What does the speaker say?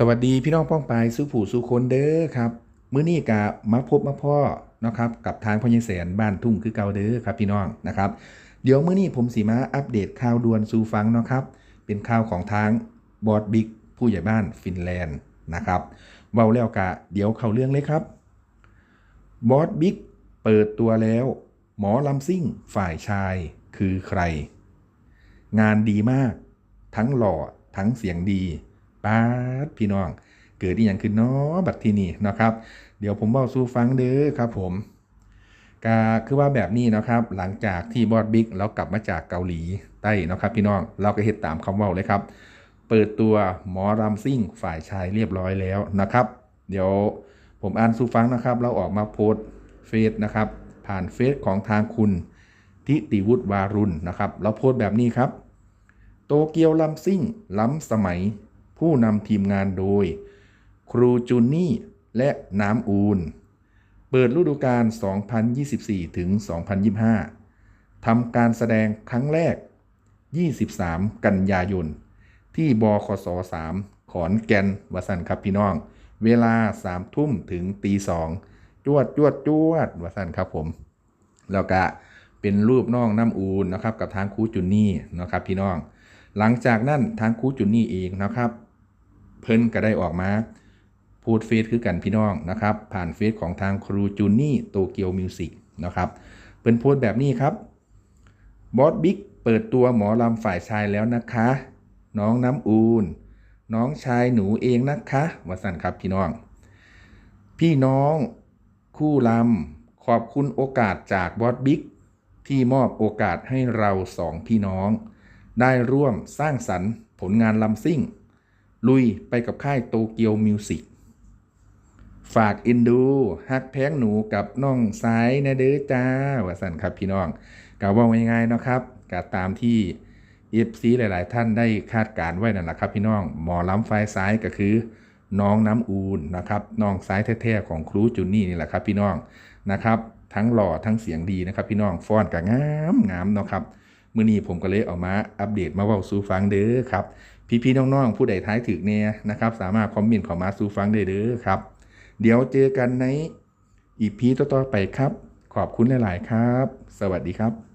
สวัสดีพี่น้องป้องปายสู้ผู้สู้คนเด้อครับมื้อนี้กะมาพบมาพ่อนะครับกับทางพญแสนบ้านทุ่งคือเก่าเด้อครับพี่น้องนะครับเดี๋ยวมื้อนี้ผมสีมาอัปเดตข่าวด่วนสู่ฟังนะครับเป็นข่าวของทางบอสบิ๊กผู้ใหญ่บ้านฟินแลนด์นะครับเว้าแล้วกะเดี๋ยวเข้าเรื่องเลยครับบอสบิ๊กเปิดตัวแล้ว หมอลำซิ่งฝ่ายชายคือใคร งานดีมาก ทั้งหล่อทั้งเสียงดี ป้าดพี่น้อง เกิดอีหยังขึ้นเนาะบัดที่นี่นะครับ เดี๋ยวผมเบ้าสู่ฟังเด้อครับผมก็คือว่าแบบนี้นะครับ หลังจากที่บอสบิ๊กเรากลับมาจากเกาหลีใต้นะครับ พี่น้องเราก็เฮ็ดตามคำว้าเลยครับ เปิดตัวหมอรำซิ่งฝ่ายชายเรียบร้อยแล้วนะครับ เดี๋ยวผมอ่านสู่ฟังนะครับ เราออกมาโพสเฟซนะครับ ผ่านเฟซของทางคุณทิติวุฒิวารุณนะครับ เราโพสแบบนี้ครับ โตเกียวลำซิ่งล้ำสมัย ผู้นำทีมงานโดย ครูจูนี่ และน้ำอูน เปิดฤดูกาล 2024 ถึง 2025 ทำการแสดงครั้งแรก 23 กันยายน ที่บคส 3 ขอนแก่นวสันครับพี่น้อง เวลา 3 ทุ่มถึงตี2จวดจวดจวดวสันครับผม แล้วก็เป็นรูปน้องน้ำอูนนะครับกับทางครูจุนนี่นะครับพี่น้อง หลังจากนั้นทางครูจุนนี่เองนะครับ เพิ่นก็ได้ออกมาพูดเฟซคือกันพี่น้องนะครับ ผ่านเฟซของทางครูจูนี่โตเกียวมิวสิกนะครับเพิ่นโพสต์แบบนี้ครับบอสบิ๊กเปิดตัวหมอลำฝ่ายชายแล้วนะคะ น้องน้ำอูนน้องชายหนูเองนะคะวสันครับพี่น้อง พี่น้องคู่ลำขอบคุณโอกาสจากบอสบิ๊กที่มอบโอกาสให้เราสองพี่น้อง ได้ร่วมสร้างสรรค์ผลงานลำซิ่ง ลุยไปกับค่ายโตเกียวมิวสิกฝากอินดูฮักแพงหนูกับน้องซ้ายนะเด้อจ้าว่าสันครับพี่น้องกะว่าง่ายๆนะครับกะตามที่เอฟซีหลาย ๆ ท่านได้คาดการไว้นั่นแหละครับ พี่น้องหมอล้ำไฟซ้ายก็คือ น้องน้ำอูนนะครับน้องซ้ายแท้ๆของครูจุนนี่นี่แหละครับ พี่น้องนะครับทั้งหล่อทั้งเสียงดีนะครับ พี่น้องฟ้อนกับงามงามเนาะครับมื่อนี้ผมก็เลยเอามาอัปเดตมาเว้าสู่ฟังเด้อครับ พี่ๆน้องๆผู้ใดท้ายถึกเนี่ยนะครับ สามารถคอมเมนต์ขอมาสูฟังได้เด้อครับ เดี๋ยวเจอกันในอีพีต่อๆไปครับ ขอบคุณหลาย ๆ ครับ สวัสดีครับ